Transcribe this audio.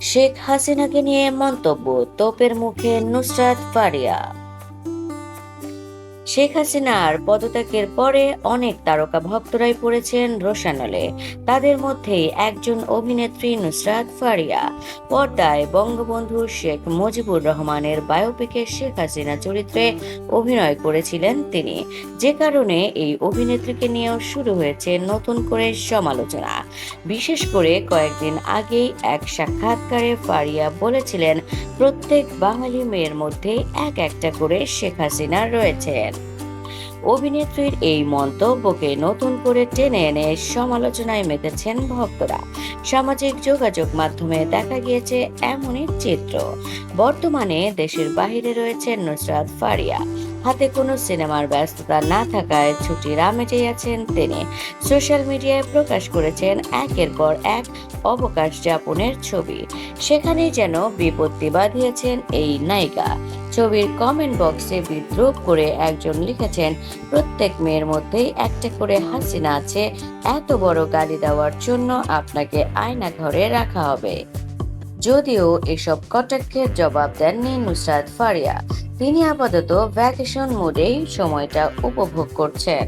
শেখ হাসিনাকে নিয়ে মন্তব্য তোপের মুখে নুসরাত ফারিয়া। শেখ হাসিনার পদত্যাগের পরে অনেক তারকা ভক্তরাই পড়েছেন রোশানলে। তাদের মধ্যেই একজন অভিনেত্রী নুসরাত ফারিয়া। পর্দায় বঙ্গবন্ধু শেখ মুজিবুর রহমানের বায়োপিকে শেখ হাসিনা চরিত্রে অভিনয় করেছিলেন তিনি। যে কারণে এই অভিনেত্রীকে নিয়েও শুরু হয়েছে নতুন করে সমালোচনা। বিশেষ করে কয়েকদিন আগেই এক সাক্ষাৎকারে ফারিয়া বলেছিলেন, প্রত্যেক বাঙালি মেয়ের মধ্যে এক একটা করে শেখ হাসিনা রয়েছেন। অভিনেত্রীর এই মন্তব্যকে নতুন করে টেনে এনে সমালোচনায় মেতেছেন ভক্তরা। সামাজিক যোগাযোগ মাধ্যমে দেখা গিয়েছে এমনই চিত্র। বর্তমানে দেশের বাইরে রয়েছেন নুসরাত ফারিয়া। হাতে কোনো সিনেমার ব্যস্ততা না থাকায় ছুটির আমেজেই আছেন তিনি। সোশ্যাল মিডিয়ায় প্রকাশ করেছেন একের পর এক অবকাশ যাপনের ছবি। সেখানে যেন বিপত্তি বাঁধিয়েছেন এই নায়িকা। ছবির কমেন্ট বক্সে বিদ্রুপ করে একজন লিখেছেন, প্রত্যেক মেয়ের মধ্যেই একটা করে হাসিনা আছে, এত বড় গালি দেওয়ার জন্য আপনাকে আয়না ঘরে রাখা হবে। যদিও এসব কটাক্ষের জবাব দেননি নুসরাত ফারিয়া। তিনি আপাতত ভ্যাকেশন মোডেই সময়টা উপভোগ করছেন।